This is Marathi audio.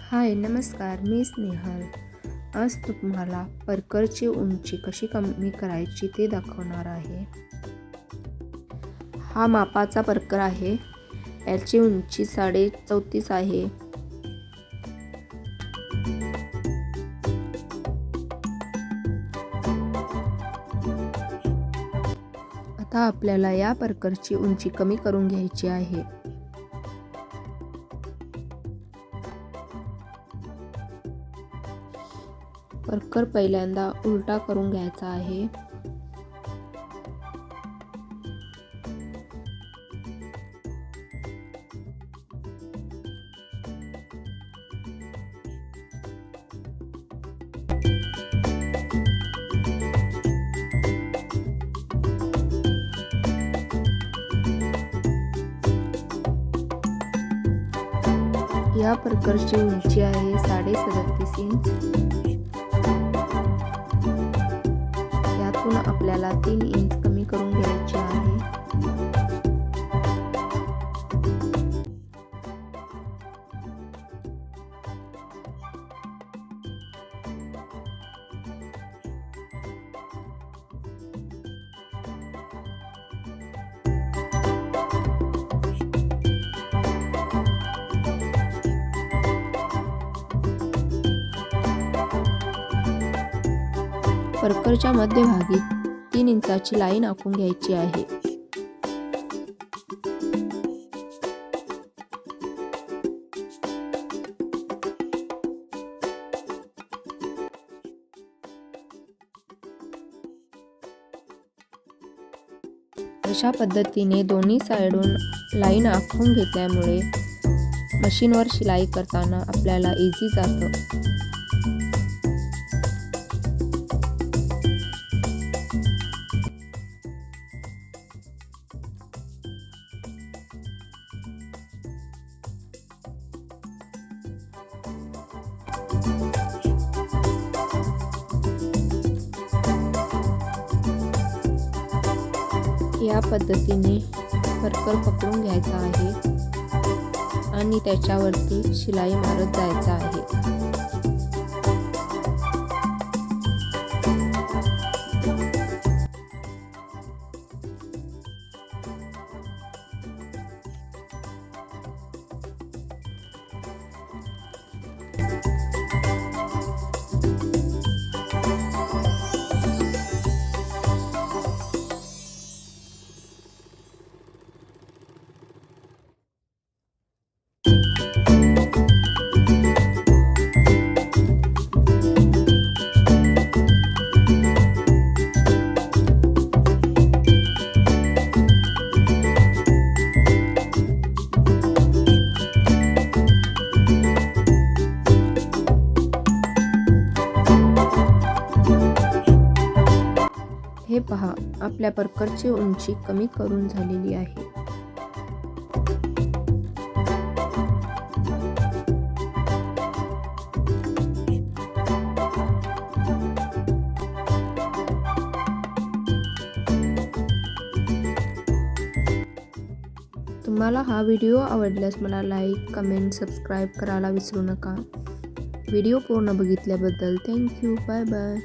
हाय नमस्कार मी स्नेहल. आज तुम्हाला परकरची उंची कशी कमी करायची ते दाखवणार आहे. हा मापाचा परकर आहे. याची उंची साडे चौतीस आहे. आता आपल्याला या परकरची उंची कमी करून घ्यायची आहे. परकर पहिल्यांदा उलटा करून घ्यायचा आहे. या प्रकारची उंची आहे साडे सदतीस इंच. आपल्याला तीन इंच कमी करून घ्यायचे आहे. परकरच्या मध्यभागी तीन इंचाची लाईन आखून घ्यायची आहे. अशा पद्धतीने दोन्ही साईडून लाईन आखून घेतल्यामुळे मशीनवर शिलाई करताना आपल्याला इझी जातं. या पद्धतीने परकर पकडून घ्यायचा आहे आणि त्याच्यावरती शिलाई मारत जायचं आहे. हे पहा आपल्या परकरची उंची कमी करून झालेली आहे. तुम्हाला हा व्हिडिओ आवडल्यास मला लाईक कमेंट सबस्क्राईब करायला विसरू नका. व्हिडिओ पूर्ण बघितल्याबद्दल थँक्यू बाय बाय.